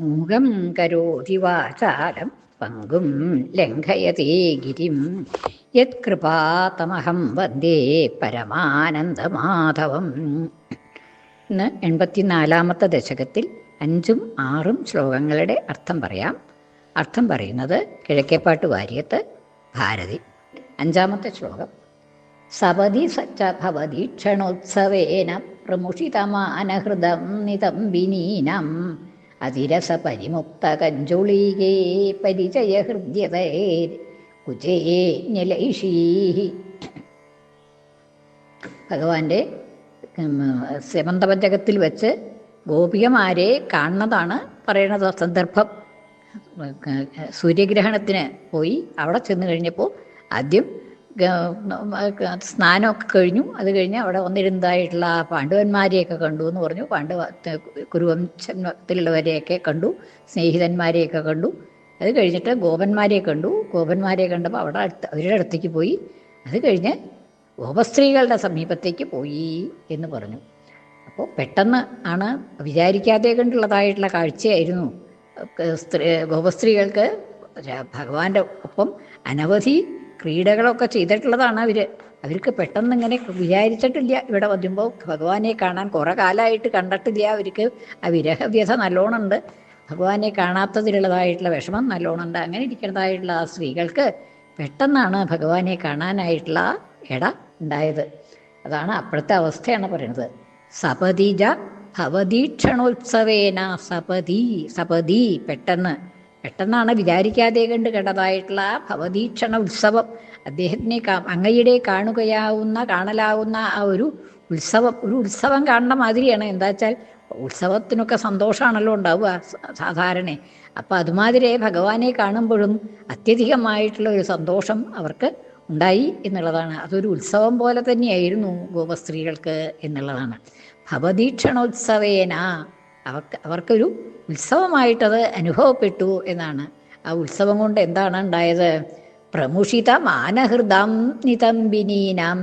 മൂകം കരോതി വാചാലം പങ്കും ലംഘയതി ഗിരിം. യത്കൃപാതമഹം വന്ദേ പരമാനന്ദമാധവം. ഇന്ന് എൺപത്തിനാലാമത്തെ ദശകത്തിൽ അഞ്ചും ആറും ശ്ലോകങ്ങളുടെ അർത്ഥം പറയാം. അർത്ഥം പറയുന്നത് കിഴക്കേപ്പാട്ട് വാര്യത്ത് ഭാരതി. അഞ്ചാമത്തെ ശ്ലോകം. സപതി സച്ച ഭവതി ക്ഷണോത്സവേന പ്രമുഷിതമാനഹൃദം നിതംബിനീനം അതിരസ പരിമുക്ത കഞ്ചുളീകേ പരിചയ ഹൃദ്യതേ നിലൈഷീ ഭഗവാന്റെ സെമന്തപഞ്ചകത്തിൽ വെച്ച് ഗോപികമാരെ കാണുന്നതാണ് പറയുന്നത് സന്ദർഭം. സൂര്യഗ്രഹണത്തിന് പോയി അവിടെ ചെന്ന് കഴിഞ്ഞപ്പോൾ ആദ്യം സ്നാനമൊക്കെ കഴിഞ്ഞു. അത് കഴിഞ്ഞ് അവിടെ വന്നിരുന്നതായിട്ടുള്ള പാണ്ഡവന്മാരെയൊക്കെ കണ്ടു എന്ന് പറഞ്ഞു. പാണ്ഡവ കുരുവംശത്തിലുള്ളവരെയൊക്കെ കണ്ടു. സ്നേഹിതന്മാരെയൊക്കെ കണ്ടു. അത് കഴിഞ്ഞിട്ട് ഗോപന്മാരെ കണ്ടു. ഗോപന്മാരെ കണ്ടപ്പോൾ അവിടെ അടുത്ത് അവരുടെ അടുത്തേക്ക് പോയി. അത് കഴിഞ്ഞ് ഗോപസ്ത്രീകളുടെ സമീപത്തേക്ക് പോയി എന്ന് പറഞ്ഞു. അപ്പോൾ പെട്ടെന്ന് ആണ് വിചാരിക്കാതെ കണ്ടുള്ളതായിട്ടുള്ള കാഴ്ചയായിരുന്നു. സ്ത്രീ ഗോപസ്ത്രീകൾക്ക് ഭഗവാന്റെ ഒപ്പം അനവധി ക്രീഡകളൊക്കെ ചെയ്തിട്ടുള്ളതാണ് അവർ. അവർക്ക് പെട്ടെന്ന് ഇങ്ങനെ വിചാരിച്ചിട്ടില്ല. ഇവിടെ വരുമ്പോൾ ഭഗവാനെ കാണാൻ കുറേ കാലമായിട്ട് കണ്ടിട്ടില്ല. അവർക്ക് ആ വിരഹവ്യഥ നല്ലോണമുണ്ട് ഭഗവാനെ കാണാത്തതിലുള്ളതായിട്ടുള്ള വിഷമം നല്ലോണമുണ്ട് അങ്ങനെ ഇരിക്കുന്നതായിട്ടുള്ള ആ സ്ത്രീകൾക്ക് പെട്ടെന്നാണ് ഭഗവാനെ കാണാനായിട്ടുള്ള ഇട ഉണ്ടായത്. അതാണ് അപ്പോഴത്തെ അവസ്ഥയാണ് പറയുന്നത്. സപതിജ ഭവതീക്ഷണോത്സവേന സപതി സപതി പെട്ടെന്ന് പെട്ടെന്നാണ് വിചാരിക്കാതെ കണ്ട് കണ്ടതായിട്ടുള്ള ആ ഭവതീക്ഷണ ഉത്സവം. അദ്ദേഹത്തിനെ അങ്ങയുടെ കാണുകയാവുന്ന കാണലാവുന്ന ആ ഒരു ഉത്സവം ഒരു ഉത്സവം കാണുന്ന മാതിരിയാണ്. എന്താ വെച്ചാൽ ഉത്സവത്തിനൊക്കെ സന്തോഷമാണല്ലോ ഉണ്ടാവുക സാധാരണ. അപ്പം അതുമാതിരി ഭഗവാനെ കാണുമ്പോഴും അത്യധികമായിട്ടുള്ള ഒരു സന്തോഷം അവർക്ക് ഉണ്ടായി എന്നുള്ളതാണ്. അതൊരു ഉത്സവം പോലെ തന്നെയായിരുന്നു ഗോപസ്ത്രീകൾക്ക് എന്നുള്ളതാണ്. ഭവതീക്ഷണോത്സവേന അവർക്ക് അവർക്കൊരു ഉത്സവമായിട്ടത് അനുഭവപ്പെട്ടു എന്നാണ്. ആ ഉത്സവം കൊണ്ട് എന്താണ് ഉണ്ടായത്? പ്രമുഷിത മാനഹൃദം നിതംബിനീനം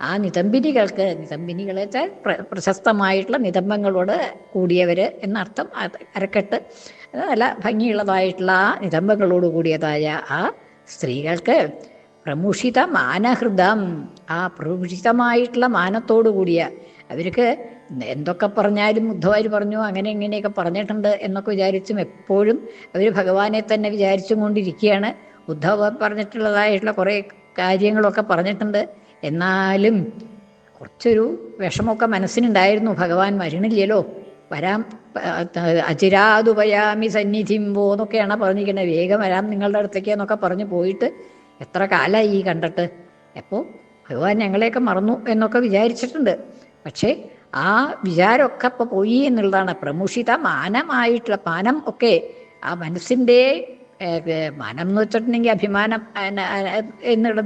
ആ നിതംബിനികൾക്ക് നിതംബിനികളെ വെച്ചാൽ പ്രശസ്തമായിട്ടുള്ള നിതംബങ്ങളോട് കൂടിയവർ എന്നർത്ഥം അരക്കെട്ട്. നല്ല ഭംഗിയുള്ളതായിട്ടുള്ള ആ നിതംബങ്ങളോട് കൂടിയതായ ആ സ്ത്രീകൾക്ക് പ്രമുഷിത മാനഹൃദം ആ പ്രമുഷിതമായിട്ടുള്ള മാനത്തോടു കൂടിയ അവർക്ക് എന്തൊക്കെ പറഞ്ഞാലും ഉദ്ധവാര് പറഞ്ഞു അങ്ങനെ ഇങ്ങനെയൊക്കെ പറഞ്ഞിട്ടുണ്ട് എന്നൊക്കെ വിചാരിച്ചും എപ്പോഴും അവർ ഭഗവാനെ തന്നെ വിചാരിച്ചും കൊണ്ടിരിക്കുകയാണ് ഉദ്ധവ പറഞ്ഞിട്ടുള്ളതായിട്ടുള്ള കുറേ കാര്യങ്ങളൊക്കെ പറഞ്ഞിട്ടുണ്ട്. എന്നാലും കുറച്ചൊരു വിഷമമൊക്കെ മനസ്സിനുണ്ടായിരുന്നു. ഭഗവാൻ വരണില്ലല്ലോ. വരാം അചിരാതുപയാമി സന്നിധിമ്പോ എന്നൊക്കെയാണ് പറഞ്ഞിരിക്കുന്നത്. വേഗം വരാം നിങ്ങളുടെ അടുത്തേക്ക് എന്നൊക്കെ പറഞ്ഞു പോയിട്ട് എത്ര കാലമായി ഈ കണ്ടിട്ട്. എപ്പോൾ ഭഗവാൻ ഞങ്ങളെയൊക്കെ മറന്നു എന്നൊക്കെ വിചാരിച്ചിട്ടുണ്ട്. പക്ഷേ ആ വിചാരമൊക്കെ ഇപ്പോൾ പോയി എന്നുള്ളതാണ്. പ്രമുഷിത മാനമായിട്ടുള്ള പാനം ഒക്കെ ആ മനസ്സിന്റെ മനം എന്ന് വെച്ചിട്ടുണ്ടെങ്കിൽ അഭിമാനം എന്നുള്ള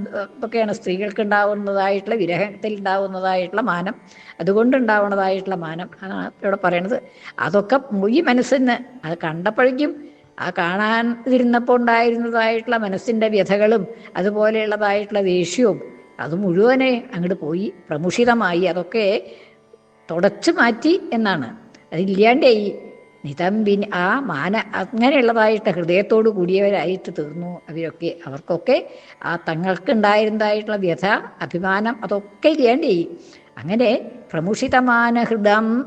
ഒക്കെയാണ്. സ്ത്രീകൾക്ക് ഉണ്ടാവുന്നതായിട്ടുള്ള വിരഹത്തിൽ ഉണ്ടാവുന്നതായിട്ടുള്ള മാനം അതുകൊണ്ട് ഉണ്ടാവുന്നതായിട്ടുള്ള മാനം അതാണ് ഇവിടെ പറയണത്. അതൊക്കെ മുഴി മനസ്സിന് അത് കണ്ടപ്പോഴേക്കും ആ കാണാൻ ഇരുന്നപ്പോൾ ഉണ്ടായിരുന്നതായിട്ടുള്ള മനസ്സിന്റെ വ്യഥകളും അതുപോലെയുള്ളതായിട്ടുള്ള ദേഷ്യവും അത് മുഴുവനെ അങ്ങോട്ട് പോയി പ്രമുഷിതമായി. അതൊക്കെ തുടച്ചു മാറ്റി എന്നാണ്. അതില്ലാണ്ടായി നിതമ്പിന് ആ മാന അങ്ങനെയുള്ളതായിട്ട് ഹൃദയത്തോട് കൂടിയവരായിട്ട് തീർന്നു. അവരൊക്കെ അവർക്കൊക്കെ ആ തങ്ങൾക്കുണ്ടായിരുന്നതായിട്ടുള്ള വ്യഥ അഭിമാനം അതൊക്കെ ഇല്ലാണ്ടായി അങ്ങനെ പ്രമുഷിതമാന ഹൃദം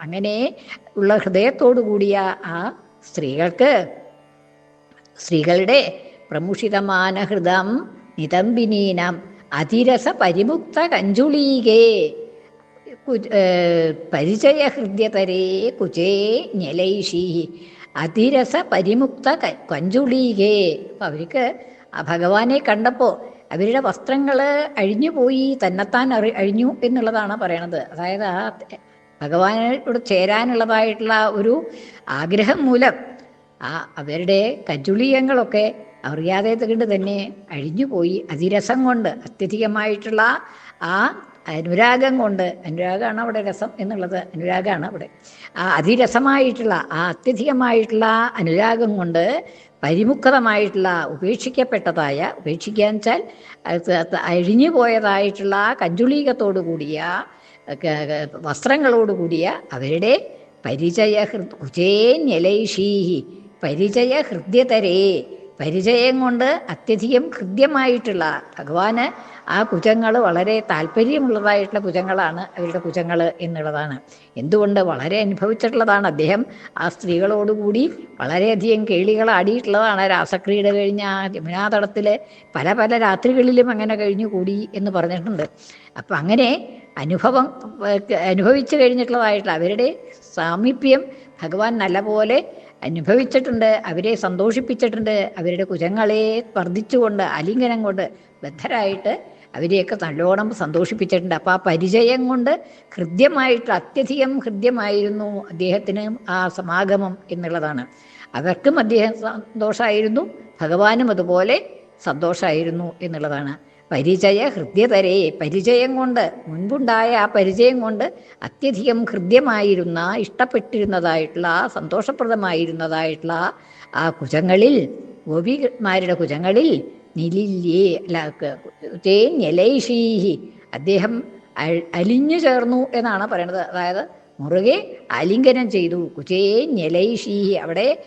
അങ്ങനെ ഉള്ള ഹൃദയത്തോടു കൂടിയ ആ സ്ത്രീകൾക്ക് സ്ത്രീകളുടെ പ്രമുഷിതമാന ഹൃദം നിതംബിനീനാം. അതിരസ പരിമുക്ത കഞ്ചുളീകേ പരിചയ ഹൃദ്യതരേ കുചേ ഞലൈഷി അതിരസ പരിമുക്ത കഞ്ചുളീകേ അപ്പം അവർക്ക് ആ ഭഗവാനെ കണ്ടപ്പോൾ അവരുടെ വസ്ത്രങ്ങൾ അഴിഞ്ഞു പോയി തന്നെത്താൻ അറി അഴിഞ്ഞു എന്നുള്ളതാണ് പറയണത്. അതായത് ആ ഭഗവാനോട് ചേരാനുള്ളതായിട്ടുള്ള ഒരു ആഗ്രഹം മൂലം ആ അവരുടെ കജുളീയങ്ങളൊക്കെ അറിയാതെ കൊണ്ട് തന്നെ അഴിഞ്ഞുപോയി അതിരസം കൊണ്ട് അത്യധികമായിട്ടുള്ള ആ അനുരാഗം കൊണ്ട് അനുരാഗമാണ് അവിടെ രസം എന്നുള്ളത്. അനുരാഗമാണ് അവിടെ. ആ അതിരസമായിട്ടുള്ള ആ അത്യധികമായിട്ടുള്ള അനുരാഗം കൊണ്ട് പരിമുഖതമായിട്ടുള്ള ഉപേക്ഷിക്കപ്പെട്ടതായ ഉപേക്ഷിക്കാൻ വെച്ചാൽ അഴിഞ്ഞു പോയതായിട്ടുള്ള കഞ്ചുളീകത്തോടു കൂടിയ വസ്ത്രങ്ങളോട് കൂടിയ അവരുടെ പരിചയ ഹൃദ് കുചേന്യലൈഷീഹി പരിചയ ഹൃദ്യതരേ പരിചയം കൊണ്ട് അത്യധികം ഹൃദ്യമായിട്ടുള്ള ഭഗവാന് ആ കുജങ്ങൾ വളരെ താല്പര്യമുള്ളതായിട്ടുള്ള കുജങ്ങളാണ് അവരുടെ കുജങ്ങൾ എന്നുള്ളതാണ്. എന്തുകൊണ്ട് വളരെ അനുഭവിച്ചിട്ടുള്ളതാണ് അദ്ദേഹം. ആ സ്ത്രീകളോടുകൂടി വളരെയധികം കേളികൾ ആടിയിട്ടുള്ളതാണ് രാസക്രീഡ കഴിഞ്ഞ ആ യമുനാതടത്തിൽ പല പല രാത്രികളിലും അങ്ങനെ കഴിഞ്ഞു കൂടി എന്ന് പറഞ്ഞിട്ടുണ്ട്. അപ്പം അങ്ങനെ അനുഭവം അനുഭവിച്ചു കഴിഞ്ഞിട്ടുള്ളതായിട്ടുള്ള അവരുടെ സാമീപ്യം ഭഗവാൻ നല്ലപോലെ അനുഭവിച്ചിട്ടുണ്ട് അവരെ സന്തോഷിപ്പിച്ചിട്ടുണ്ട് അവരുടെ കുജങ്ങളെ വർദ്ധിച്ചുകൊണ്ട് അലിംഗനം കൊണ്ട് ബദ്ധരായിട്ട് അവരെയൊക്കെ നല്ലോണം സന്തോഷിപ്പിച്ചിട്ടുണ്ട്. അപ്പോൾ ആ പരിചയം കൊണ്ട് ഹൃദ്യമായിട്ട് അത്യധികം ഹൃദ്യമായിരുന്നു അദ്ദേഹത്തിന് ആ സമാഗമം എന്നുള്ളതാണ്. അവർക്കും അദ്ദേഹം സന്തോഷമായിരുന്നു ഭഗവാനും അതുപോലെ സന്തോഷമായിരുന്നു എന്നുള്ളതാണ്. പരിചയ ഹൃദ്യതരേ പരിചയം കൊണ്ട് മുൻപുണ്ടായ ആ പരിചയം കൊണ്ട് അത്യധികം ഹൃദ്യമായിരുന്ന ഇഷ്ടപ്പെട്ടിരുന്നതായിട്ടുള്ള ആ സന്തോഷപ്രദമായിരുന്നതായിട്ടുള്ള ആ കുജങ്ങളിൽ ഗോപിമാരുടെ കുജങ്ങളിൽ നിലില്യേ അല്ല തേ നിലൈഷീഹി. അദ്ദേഹം അലിഞ്ഞു ചേർന്നു എന്നാണ് പറയുന്നത് അതായത് മുറുകെ ആലിംഗനം ചെയ്തു. കുചേ ഞലൈഷീഹി അവിടെ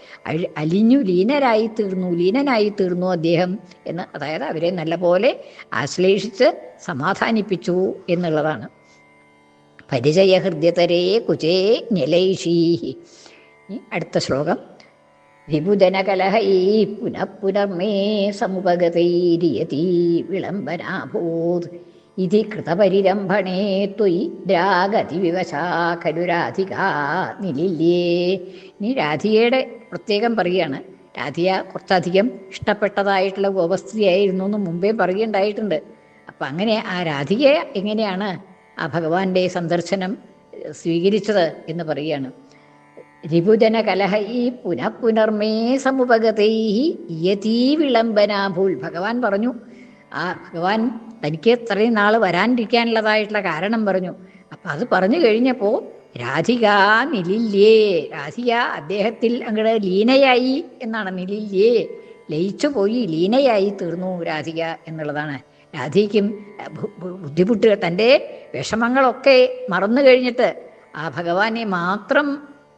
അലിഞ്ഞു ലീനരായി തീർന്നു. ലീനനായി തീർന്നു അദ്ദേഹം എന്ന്. അതായത് അവരെ നല്ലപോലെ ആശ്ലേഷിച്ച് സമാധാനിപ്പിച്ചു എന്നുള്ളതാണ്. പരിചയഹൃദ്യതരേ കുചേ ഞലൈഷീഹി അടുത്ത ശ്ലോകം. വിഭുജനകലഹൈ പുനഃപുനർമേ സമുപഗതൈരിയതി വിളംബനാഭൂത് ഇതി കൃതപരിരംഭണേ ത്വയി രാഗതി വിവശാ കരുരാധിക നിലില്ലേ. നീ രാധികയുടെ പ്രത്യേകം പറയുകയാണ്. രാധിക കുറച്ചധികം ഇഷ്ടപ്പെട്ടതായിട്ടുള്ള ഗോപസ്ത്രീയായിരുന്നു എന്ന് മുമ്പേ പറയുണ്ടായിട്ടുണ്ട് അപ്പം അങ്ങനെ ആ രാധികയെ എങ്ങനെയാണ് ആ ഭഗവാന്റെ സന്ദർശനം സ്വീകരിച്ചത് എന്ന് പറയുകയാണ്. രിപുജന കലഹൈ പുനഃ പുനർമേ സമുപഗതൈ യതീ വിളംബനാഭൂൽ ഭഗവാൻ പറഞ്ഞു ആ ഭഗവാൻ തനിക്ക് ഇത്രയും നാൾ വരാനിരിക്കാനുള്ളതായിട്ടുള്ള കാരണം പറഞ്ഞു. അപ്പം അത് പറഞ്ഞു കഴിഞ്ഞപ്പോൾ രാധിക നിലില്ലേ രാധിക അദ്ദേഹത്തിൽ അങ്ങോട്ട് ലീനയായി എന്നാണ്. നിലില്ലേ ലയിച്ചു പോയി ലീനയായി തീർന്നു രാധിക എന്നുള്ളതാണ്. രാധിക്കും ബുദ്ധിമുട്ട് തന്റെ വിഷമങ്ങളൊക്കെ മറന്നു കഴിഞ്ഞിട്ട് ആ ഭഗവാനെ മാത്രം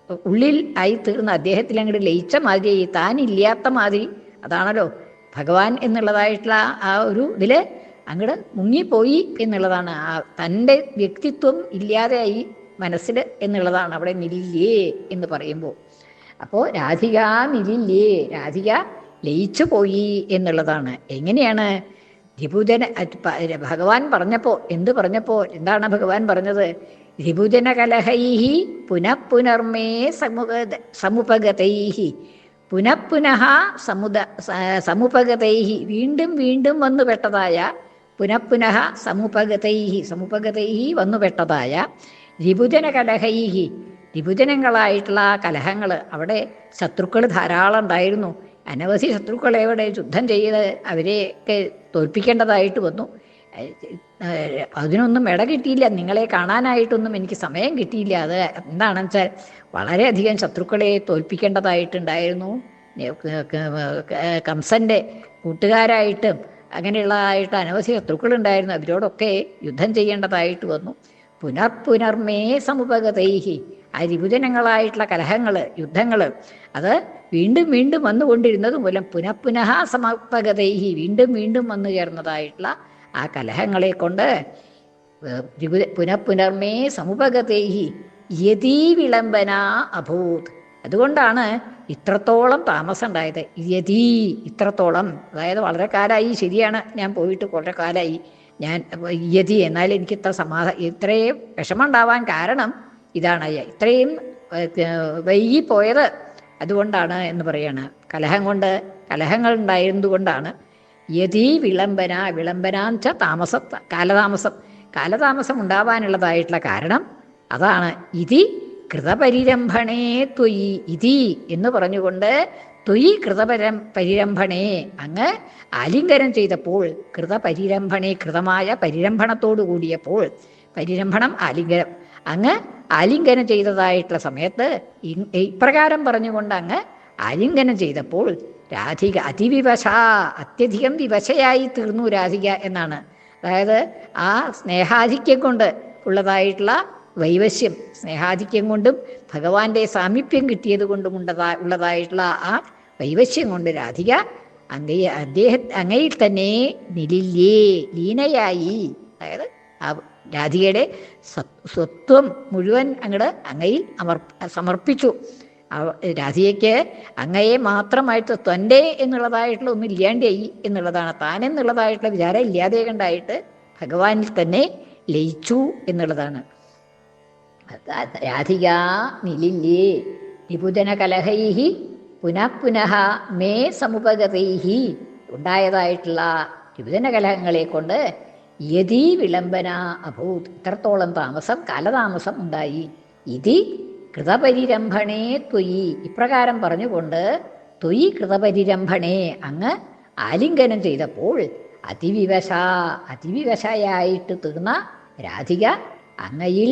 ഉള്ളിൽ ആയി തീർന്ന അദ്ദേഹത്തിൽ അങ്ങോട്ട് ലയിച്ച മാതിരി താനില്ലാത്ത മാതിരി അതാണല്ലോ ഭഗവാൻ എന്നുള്ളതായിട്ടുള്ള ആ ഒരു ഇതിൽ അങ്ങോട്ട് മുങ്ങിപ്പോയി എന്നുള്ളതാണ്. ആ തന്റെ വ്യക്തിത്വം ഇല്ലാതെയായി മനസ്സിൽ എന്നുള്ളതാണ്. അവിടെ നിലില്ലേ എന്ന് പറയുമ്പോൾ. അപ്പോൾ രാധിക നിലില്ലേ രാധിക ലയിച്ചു പോയി എന്നുള്ളതാണ്. എങ്ങനെയാണ്? അത് ഭഗവാൻ പറഞ്ഞപ്പോൾ എന്ത് പറഞ്ഞപ്പോൾ എന്താണ് ഭഗവാൻ പറഞ്ഞത്? രിപുജന കലഹൈഹി പുനഃപുനർമേ സമുഗ സമുപഗതൈ പുനഃപുനഃ സമുദ സമുപഗതൈ വീണ്ടും വീണ്ടും വന്നുപെട്ടതായ പുനഃപുനഃ സമുപഗതൈ സമുപഗതൈ വന്നുപെട്ടതായ രിപുജനകലഹൈ രിപുജനങ്ങളായിട്ടുള്ള കലഹങ്ങൾ അവിടെ ശത്രുക്കൾ ധാരാളം ഉണ്ടായിരുന്നു. അനവധി ശത്രുക്കളെ അവിടെ യുദ്ധം ചെയ്ത് അവരെയൊക്കെ തോൽപ്പിക്കേണ്ടതായിട്ട് വന്നു. അതിനൊന്നും ഇട കിട്ടിയില്ല. നിങ്ങളെ കാണാനായിട്ടൊന്നും എനിക്ക് സമയം കിട്ടിയില്ല. അത് എന്താണെന്ന് വെച്ചാൽ വളരെയധികം ശത്രുക്കളെ തോൽപ്പിക്കേണ്ടതായിട്ടുണ്ടായിരുന്നു. കംസന്റെ കൂട്ടുകാരായിട്ടും അങ്ങനെയുള്ളതായിട്ട് അനവധി ശത്രുക്കളുണ്ടായിരുന്നു. അവരോടൊക്കെ യുദ്ധം ചെയ്യേണ്ടതായിട്ട് വന്നു. പുനർപുനർമേ സമുപഗതൈഹി. ആ രിപുജനങ്ങളായിട്ടുള്ള കലഹങ്ങൾ യുദ്ധങ്ങൾ അത് വീണ്ടും വീണ്ടും വന്നുകൊണ്ടിരുന്നത് മൂലം പുനഃപുനഃ സമർപ്പകതൈഹി വീണ്ടും വീണ്ടും വന്നു ചേർന്നതായിട്ടുള്ള ആ കലഹങ്ങളെ കൊണ്ട് പുനഃപുനർമേ സമുപഗതേഹി യതീ വിളംബന അഭൂത്. അതുകൊണ്ടാണ് ഇത്രത്തോളം താമസം ഉണ്ടായത് യതീ ഇത്രത്തോളം. അതായത് വളരെ കാലമായി ശരിയാണ്. ഞാൻ പോയിട്ട് കുറേ കാലമായി ഞാൻ യതി എന്നാൽ എനിക്ക് ഇത്ര സമാധാനം ഇത്രയും വിഷമം ഉണ്ടാവാൻ കാരണം ഇതാണ്. ഇത്രയും വൈകിപ്പോയത് അതുകൊണ്ടാണ് എന്ന് പറയാണ്. കലഹം കൊണ്ട് കലഹങ്ങൾ ഉണ്ടായിരുന്നതുകൊണ്ടാണ് കൊണ്ടാണ് യതി വിളംബന വിളംബനാഞ്ച താമസ താമസം കാലതാമസം. കാലതാമസം ഉണ്ടാവാനുള്ളതായിട്ടുള്ള കാരണം അതാണ്. ഇതി കൃതപരിരംഭണേ ത്വയി ഇതി എന്ന് പറഞ്ഞുകൊണ്ട് ത്വയി കൃതപരം പരിരംഭണേ. അങ്ങ് ആലിംഗനം ചെയ്തപ്പോൾ കൃതപരിരംഭണേ കൃതമായ പരിരംഭണത്തോടു കൂടിയപ്പോൾ പരിരംഭണം ആലിംഗനം. അങ്ങ് ആലിംഗനം ചെയ്തതായിട്ടുള്ള സമയത്ത് ഇപ്രകാരം പറഞ്ഞുകൊണ്ട് അങ്ങ് ആലിംഗനം ചെയ്തപ്പോൾ രാധിക അതിവിവശ അത്യധികം വിവശയായി തീർന്നു രാധിക എന്നാണ്. അതായത് ആ സ്നേഹാധിക്യം കൊണ്ട് ഉള്ളതായിട്ടുള്ള വൈവശ്യം സ്നേഹാധിക്യം കൊണ്ടും ഭഗവാന്റെ സാമീപ്യം കിട്ടിയത് കൊണ്ടും ഉണ്ടതാ ഉള്ളതായിട്ടുള്ള ആ വൈവശ്യം കൊണ്ട് രാധിക അങ്ങേ അദ്ദേഹ അങ്ങയിൽ തന്നെ നിലില്ലേ ലീനയായി. അതായത് ആ രാധികയുടെ സ്വത്വം മുഴുവൻ അങ്ങോട്ട് അങ്ങയിൽ അമർ സമർപ്പിച്ചു. രാധികയ്ക്ക് അങ്ങയെ മാത്രമായിട്ട് തന്റെ എന്നുള്ളതായിട്ടുള്ള ഒന്നും ഇല്ലാണ്ടായി എന്നുള്ളതാണ്. താൻ എന്നുള്ളതായിട്ടുള്ള വിചാരം ഇല്ലാതെ കണ്ടായിട്ട് ഭഗവാനിൽ തന്നെ ലയിച്ചു എന്നുള്ളതാണ്. രാധിക നിലില്ലേ? നിപുതന കലഹൈഹി പുനഃ പുനഃ മേ സമുപഗതൈഹി ഉണ്ടായതായിട്ടുള്ള വിഭജന കലഹങ്ങളെ കൊണ്ട് യതി വിളംബന അഭൂത്. ഇത്രത്തോളം താമസം കാലതാമസം ഉണ്ടായി. ഇതി കൃതപരിരംഭണേ ത്വയി. ഇപ്രകാരം പറഞ്ഞുകൊണ്ട് ത്വയി കൃതപരിരംഭണേ അങ്ങ് ആലിംഗനം ചെയ്തപ്പോൾ അതിവിവശ അതിവിവശയായിട്ട് തീർന്ന രാധിക അങ്ങയിൽ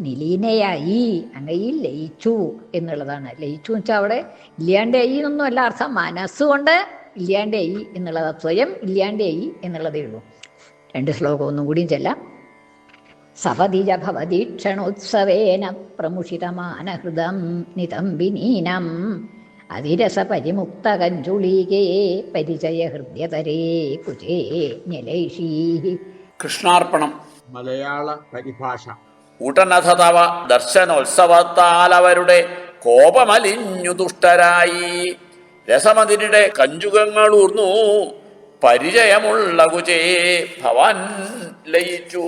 നിലീനയായി അങ്ങയിൽ ലയിച്ചു എന്നുള്ളതാണ്. ലയിച്ചു എന്ന് വെച്ചാൽ അവിടെ ഇല്ലാണ്ടായി എന്നൊന്നുമല്ല അർത്ഥം. മനസ്സുകൊണ്ട് ഇല്ലാണ്ടായി എന്നുള്ളത് സ്വയം ഇല്ലാണ്ടായി എന്നുള്ളതേ ഉള്ളൂ. രണ്ട് ശ്ലോകം ഒന്നും കൂടിയും ചെല്ലാം. സപതിജ ഭവതീക്ഷണോത്സവേന പ്രമുഷിതമാനഹൃദം നിതംബിനീനം അതിരസപരിമുക്തകഞ്ജുളീകേ പരിചയ ഹൃദ്യതരേ കുചേ ഞലൈഷീ കൃഷ്ണാർപ്പണം. മലയാള പരിഭാഷ. ഉടനഥ തവ ദർശനോത്സവത്താൽ അവരുടെ കോപമലിഞ്ഞു ദുഷ്ടരായി. രസമതിനിടെ കഞ്ചുകങ്ങളൂർന്നു പരിചയമുള്ള കുചേ ഭവാൻ ലയിച്ചു.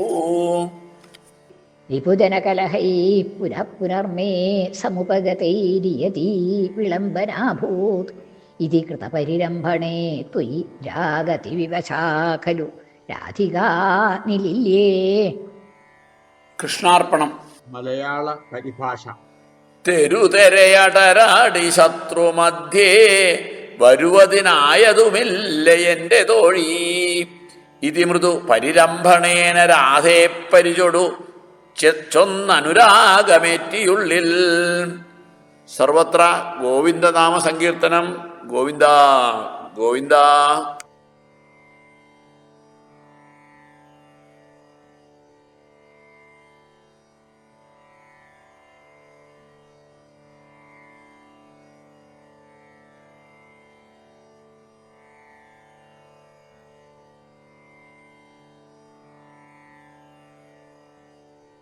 വിഭുജനകലഹൈ പുനഃ പുനർമേ സമുപഗതൈരിയതി വിളംബനാഭൂത്. ഇതി കൃതപരിരംഭണേ ത്വയി രാഗതി വിവശാ ഖലു. രാധികാ നിലില്യേ കൃഷ്ണാർപ്പണം. മലയാള പരിഭാഷ. തെരുതെരയടരാടി ശത്രുമധ്യേ വരുവതിനായതുമില്ല എന്റെ തോഴി. ഇതി മൃദു പരിരംഭണേന രാധേ പരിചൊടു. ചൊന്നനുരാഗമേറ്റിയുള്ളിൽ. സർവത്ര ഗോവിന്ദനാമ സങ്കീർത്തനം ഗോവിന്ദ ഗോവിന്ദ.